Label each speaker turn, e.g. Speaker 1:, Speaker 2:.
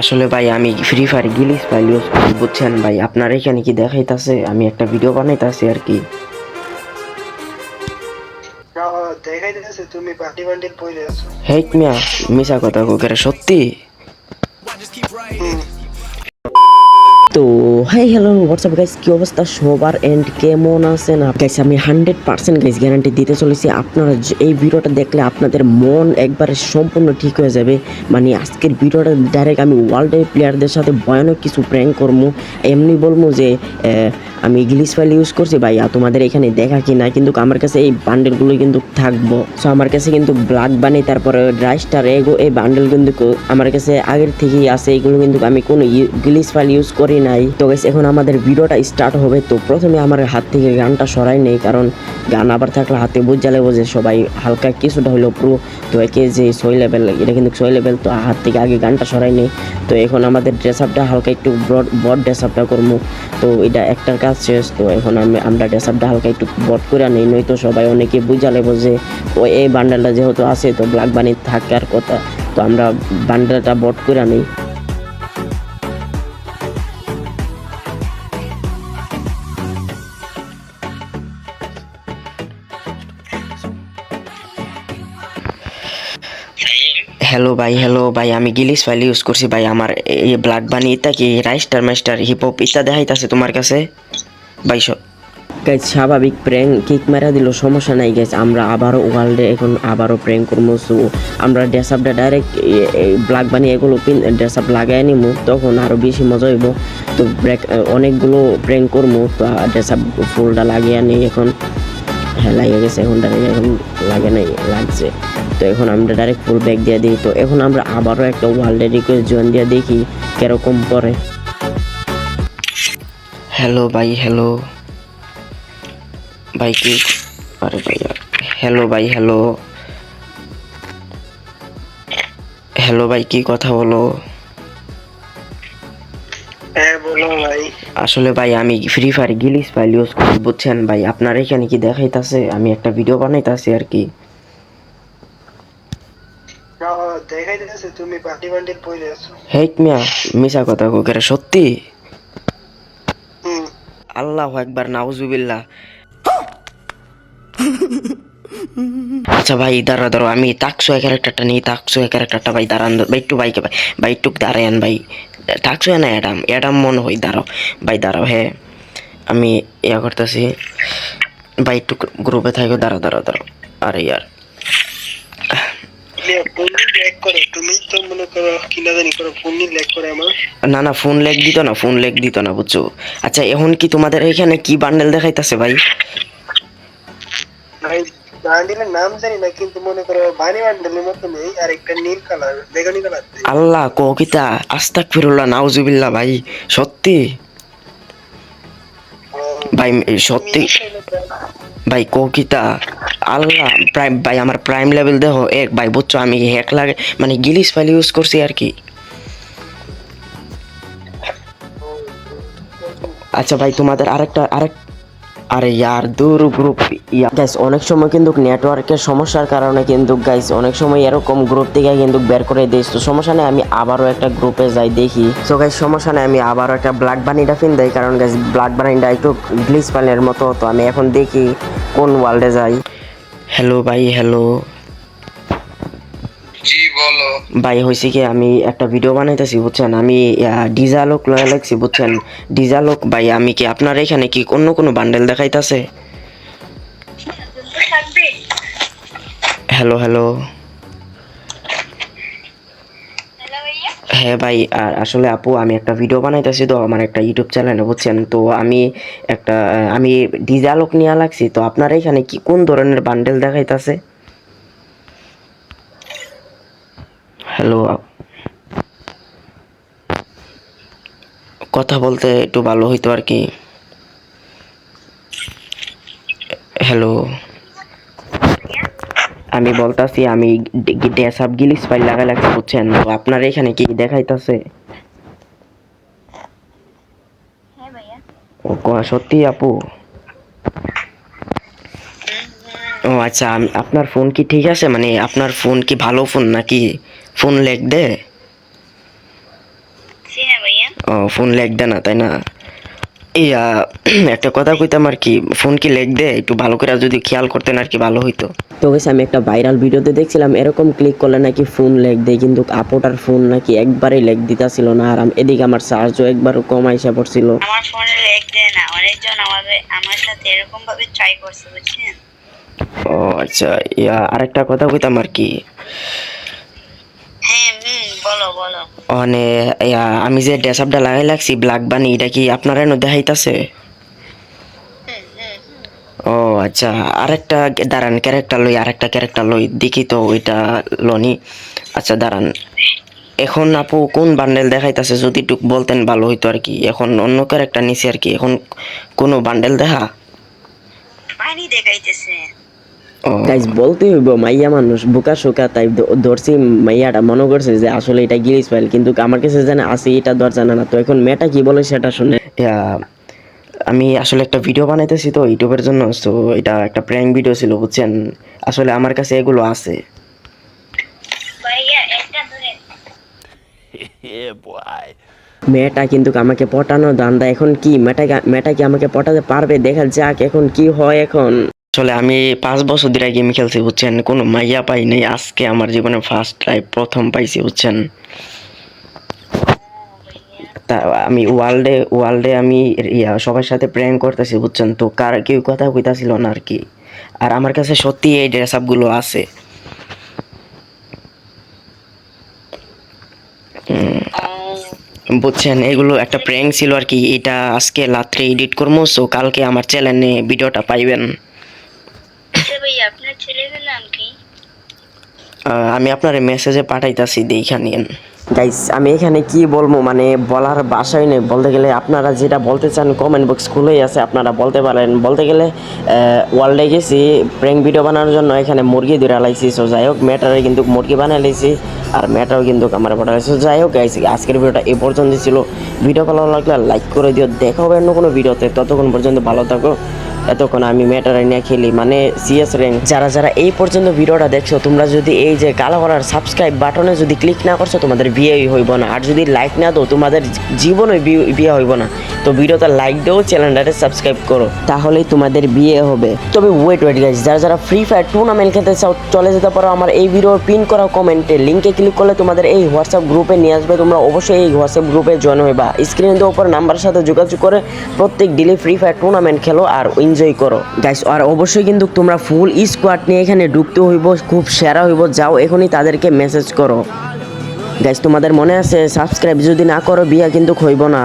Speaker 1: আসলে ভাই আমি ফ্রি ফায়ার গিলিস ভাই ইউজ করি বুঝছেন ভাই? আপনার এখানে কি দেখাইতাছে? আমি একটা ভিডিও বানাইতাছি আর কি। হেক মিয়া মিশা কথা কোকেরে সত্যি? তো হাই হ্যালো হোয়াটসঅ্যাপ গাইস কি অবস্থা? সবার এন্ড কেমন আছেন? গাইস আমি হান্ড্রেড পার্সেন্ট গাইস গ্যারান্টি দিতে চলেছি। আপনারা এই ভিডিওটা দেখলে আপনাদের মন একবারে সম্পূর্ণ ঠিক হয়ে যাবে। মানে আজকের ভিডিওটা ডাইরেক্ট আমি ওয়ার্ল্ডের প্লেয়ারদের সাথে ভয়ানক কিছু প্র্যাঙ্ক করব এমনি বলব যে আমি ইংলিশ ফাইল ইউজ করছি ভাই আর তোমাদের এখানে দেখা কি না? কিন্তু আমার কাছে এই বান্ডেলগুলো কিন্তু থাকব। সো আমার কাছে কিন্তু ব্লাড বানি তারপরে রাইস্টার এগো এই বান্ডেল কিন্তু আমার কাছে আগের থেকেই আছে। এগুলো কিন্তু আমি কোনো ইংলিশ ফাইল ইউজ করি নাই। তো guys, এখন আমাদের ভিডিওটা স্টার্ট হবে। তো প্রথমে আমার হাত থেকে গানটা সরাই নেই, কারণ গান আবার থাকলে হাতে বুঝালে বোঝে, সবাই হালকা কিছুটা হলো পুরো তো একে যে ছয় লেভেল এটা কিন্তু ছয় লেভেল তো হাত থেকে আগে গানটা সরাই নেই। তো এখন আমাদের ড্রেস আপটা হালকা একটু ব্রড বড ড্রেস আপটা করব তো এটা একটার কাজ শেষ, তো এখন আমি, আমরা ড্রেস আপটা হালকা একটু বট করে নেই নয়তো সবাই অনেকে বুঝালে বোঝে ও এই বান্ডেলটা যেহেতু আছে, তো ব্ল্যাক বানি থাকার কথা, তো আমরা বান্ডেলটা বট করে নেই হ্যালো ভাই হ্যালো ভাই, আমি গিলিস ফাইল ইউজ করছি, ভাই, আমার এই ব্ল্যাক বানি ইতা কি রাইস্টার মাস্টার হিপ হপ ইতা দেখাইতাছে তোমার কাছে? ভাই গাইজ স্বাভাবিক প্র্যাঙ্ক কিক মারা দিল, সমস্যা নাই গাইজ আমরা আবারও ওয়ার্ল্ডে এখন আবারও প্র্যাঙ্ক করব সো আমরা ড্রেস আপটা ডাইরেক্ট ব্ল্যাক বানিয়ে এগুলো পিন আপ লাগাই নিবো তখন আরও বেশি মজা হইব। তো ব্রেক অনেকগুলো প্র্যাঙ্ক করব তো আপ ফুলটা লাগিয়ে নিই এখন। হ্যাঁ লাগে গেছে, এখন ডাইরেক্ট এখন লাগে নাই, লাগছে। তো এখন আমরা ডাইরেক্ট ফুল ব্যাক দিয়ে দিই। তো এখন আমরা আবারও একটা ওয়ার্ল্ডের রিকোয়েস্ট জয়েন দিয়ে দেখি কীরকম পরে। হ্যালো ভাই হ্যালো ভাই কি? আরে ভাই হ্যালো ভাই হ্যালো হ্যালো ভাই কি কথা বলো?
Speaker 2: হ্যাঁ বলো ভাই।
Speaker 1: আসলে ভাই আমি ফ্রি ফায়ার গিলিস ফাইল ইউজ করি বুঝছেন ভাই? আপনার এখানে কি দেখাইতাছে? আমি একটা ভিডিও বানাইতাছি আর কি।
Speaker 2: দেখাই দিতেছে তুমি পার্টি বান্ডিল পরে আছো।
Speaker 1: হেক মিয়া মিশা কথা কোকেরে সত্যি? আল্লাহ একবার নাউজুবিল্লাহ। আচ্ছা ভাই দাঁড়া দাঁড়ো আমি তাকসো ক্যারেক্টারটা নিই তাকসো ক্যারেক্টারটা ভাই দাঁড়ান ভাই একটু ভাই ভাই একটু দাঁড়ান ভাই। তাকসো না অ্যাডাম অ্যাডাম মনে হয় দাঁড়াও ভাই দাঁড়াও হ্যাঁ। আমি ইয়া করতেছি ভাই একটু গ্রুপে থাকো দাঁড়াও দাঁড়াও দাঁড়াও। আরে ইয়ার।
Speaker 2: ফোন ল্যাগ করে। তুমি তো মনে করো কিনা জানি করো ফোন ল্যাগ করে আমার।
Speaker 1: না না ফোন দিত না ফোন দিত না বুঝছ? আচ্ছা এখন কি তোমাদের এখানে কি বান্ডেল দেখাইতাছে ভাই?
Speaker 2: ভাই বান্ডিলের নাম জানি না কিন্তু মনে করো বানি বান্ডিলের মতো নেই আর একটা নীল কালার বেগুনি কালার
Speaker 1: আল্লাহ ককিতা আস্তাক ফিরুল্লাহ নাউজুবিল্লাহ ভাই সত্যি? ভাই সত্যি ভাই, ককিতা, আল্লাহ প্রাইম ভাই, আমার প্রাইম লেভেল দেহ এক। ভাই, বুঝছ, আমি হ্যাক লাগে মানে গিলিস ফাইল ইউজ করছি আর কি। আচ্ছা ভাই, তোমাদের আরেকটা, আরেক আরে ইয়ার, দূর গ্রুপ গাইস অনেক সময় কিন্তু নেটওয়ার্কের সমস্যার কারণে কিন্তু গাইস অনেক সময় এরকম গ্রুপ থেকে কিন্তু বের করে দিস তো সমস্যা নেই, আমি আবারও একটা গ্রুপে যাই দেখি। সো গাইস সমস্যা নেই, আমি আবারও একটা ব্ল্যাক বানিটা ফিন দেই, কারণ গাইস ব্ল্যাক বানিটা একটু গ্লিস পানের মতো, তো আমি এখন দেখি কোন ওয়ার্ল্ডে যাই। হ্যালো ভাই হ্যালো
Speaker 2: বলো।
Speaker 1: ভাই হয়েছে কি আমি একটা ভিডিও বানাইতেছি বুঝছেন? আমি ডিজালোক লয়া লাগছি বুঝছেন? ডিজালোক ভাই আমি কি আপনার এখানে কি অন্য কোনো বান্ডেল দেখাইতাছে? হ্যালো হ্যালো হ্যাঁ ভাই আর আসলে আপু আমি একটা ভিডিও বানাইতেছি তো আমার একটা ইউটিউব চ্যানেলে বুঝছেন? তো আমি একটা আমি ডিজালোক নিয়ে লাগছি তো আপনার এখানে কি কোন ধরনের বান্ডেল দেখাইতাছে? হ্যালো কথা বলতে একটু ভালো হইতো আর কি। হ্যালো আমি বলতাছি আমি ড্যাস আপ গিলিস ফাইল লাগা লাগছে বুঝছেন তো আপনার এখানে কি দেখাইতাছে?
Speaker 3: হ্যাঁ
Speaker 1: ও সত্যি আপু? ও আচ্ছা আপনার ফোন কি ঠিক আছে? মানে আপনার ফোন কি ভালো ফোন নাকি? ফোন লেগ দে। ও ফোন লেগ দে না তাই না? ইয়া একটা কথা কইতাম আর কি ফোন কি লেগ দে? একটু ভালো করে যদি খেয়াল করতেন আর কি ভালো হইতো। তো গেছে আমি একটা ভাইরাল ভিডিওতে দেখছিলাম এরকম ক্লিক করলে নাকি ফোন লেগ দেয় কিন্তু আপোটার ফোন নাকি একবারেই লেগ দিতাছিল না আর এদিকে আমার চার্জও একবার কম আইসা পড়ছিল।
Speaker 3: আমার ফোনে লেগ দেয় না অনেকজন আমাদের আমার সাথে এরকম ভাবে ট্রাই করছে বুঝছেন?
Speaker 1: ও আচ্ছা ইয়া আরেকটা কথা কইতাম আর কি
Speaker 3: হ্যাঁ
Speaker 1: মানে আমি যে ড্রেসআপটা লাগাই লাগছি ব্ল্যাক বানি এটা কি আপনার এনে দেখাইতাছে। ও আচ্ছা আরেকটা দাঁড়ান ক্যারেক্টার লই আরেকটা ক্যারেক্টার লই দেখি তো ওইটা লনি। আচ্ছা দাঁড়ান। এখন আপু কোন বান্ডেল দেখাইতাছে? যদি টুক বলতেন ভালো হইতো আর কি। এখন অন্য ক্যারেক্টার নিছি আর কি। এখন কোনো বান্ডেল দেখা?
Speaker 3: পানি দেখাইতেছে।
Speaker 4: গাইজ বলতে হইব মাইয়া মানুষ বোকা শোকা তাই ধরছি মাইয়াটা মনে করছে যে আসলে এটা গিরিস ফাইল কিন্তু আমার কাছে জানে আছে এটা ধর জানে না। তো এখন মেয়েটা কি বলে সেটা শুনে।
Speaker 1: আমি আসলে একটা ভিডিও বানাইতেছি তো ইউটিউবের জন্য তো এটা একটা প্র্যাঙ্ক ভিডিও ছিল বুঝছেন? আসলে আমার কাছে এগুলো আছে।
Speaker 3: ভাইয়া একটা ধরে
Speaker 4: মেয়েটা কিন্তু আমাকে পটানো দান্দা এখন কি? মেয়েটা মেয়েটা কি আমাকে পটাতে পারবে? দেখা যাক এখন কি হয় এখন।
Speaker 1: আসলে আমি পাঁচ বছর ধরে গেম খেলছি, বুঝছেন? কোনো মাইয়া পাই নাই, আজকে আমার জীবনে ফার্স্ট টাইম প্রথম পাইছি, বুঝছেন? তা আমি ওয়ার্ল্ডে ওয়ার্ল্ডে আমি ইয়া, সবার সাথে প্র্যাঙ্ক করতেছি, বুঝছেন? তো কার, কেউ কথা কইতাছিল না আর কি। আর আমার কাছে সত্যি এই ড্রেস আপগুলো আছে। বুঝছেন? এগুলো একটা প্র্যাঙ্ক ছিল আর কি, এটা আজকে রাত্রে এডিট করব সো কালকে আমার চ্যানেলে ভিডিওটা পাইবেন।
Speaker 3: ভাইয়া আপনার ছেলেদের নাম কি?
Speaker 1: আমি আপনার মেসেজে পাঠাইতাছি দেখা নিন
Speaker 4: গাইস আমি এখানে কি বলব মানে বলার বাসাই নেই। বলতে গেলে আপনারা যেটা বলতে চান কমেন্ট বক্স খুলেই আছে আপনারা বলতে পারেন। বলতে গেলে ওয়ার্ল্ডে গেছি প্র্যাঙ্ক ভিডিও বানানোর জন্য এখানে মুরগি ধরে লাইছি। সো যাই হোক মেটারে কিন্তু মুরগি বানিয়ে লাইছি আর মেটাও কিন্তু আমার পাঠাইছি সো যাই হোক গাইস আজকের ভিডিওটা এই পর্যন্ত ছিল। ভিডিও ভালো লাগলে লাইক করে দিও। দেখা হবে অন্য কোনো ভিডিওতে ততক্ষণ পর্যন্ত ভালো থাকো। এতক্ষণ আমি মেটার নিয়ে খেলি মানে সিএস র্যাঙ্ক যারা যারা এই পর্যন্ত ভিডিওটা দেখছ, তোমরা যদি এই যে কালো করার সাবস্ক্রাইব বাটনে যদি ক্লিক না করছ, তোমাদের বিয়ে হইব না। আর যদি লাইক না দাও, তোমাদের জীবনে বিয়ে- বিয়ে হইব না। তো ভিডিওতে লাইক দাও চ্যানেলটাতে সাবস্ক্রাইব করো। তাহলেই তোমাদের বিয়ে হবে। তবে ওয়েট ওয়েট গাইজ যারা যারা ফ্রি ফায়ার টুর্নামেন্ট খেলতে চাও, চলে যেতে পারো আমার এই ভিডিওর পিন করা কমেন্টে লিঙ্কে ক্লিক করলে তোমাদের এই হোয়াটসঅ্যাপ গ্রুপে নিয়ে আসবে। তোমরা অবশ্যই এই হোয়াটসঅ্যাপ গ্রুপে জয়েন হইবা। স্ক্রিনে দেওয়ার উপর নাম্বারের সাথে যোগাযোগ করে প্রত্যেক ডিলে ফ্রি ফায়ার টুর্নামেন্ট খেলো আর এনজয় করো। গাইস আর অবশ্যই কিন্তু তোমরা ফুল স্কোয়াড নিয়ে এখানে ঢুকতে হইব, খুব সেরা হইব। যাও, এখনই তাদেরকে মেসেজ করো। গাইস তোমাদের মনে আছে সাবস্ক্রাইব যদি না করো, বিয়া কিন্তু হইব না।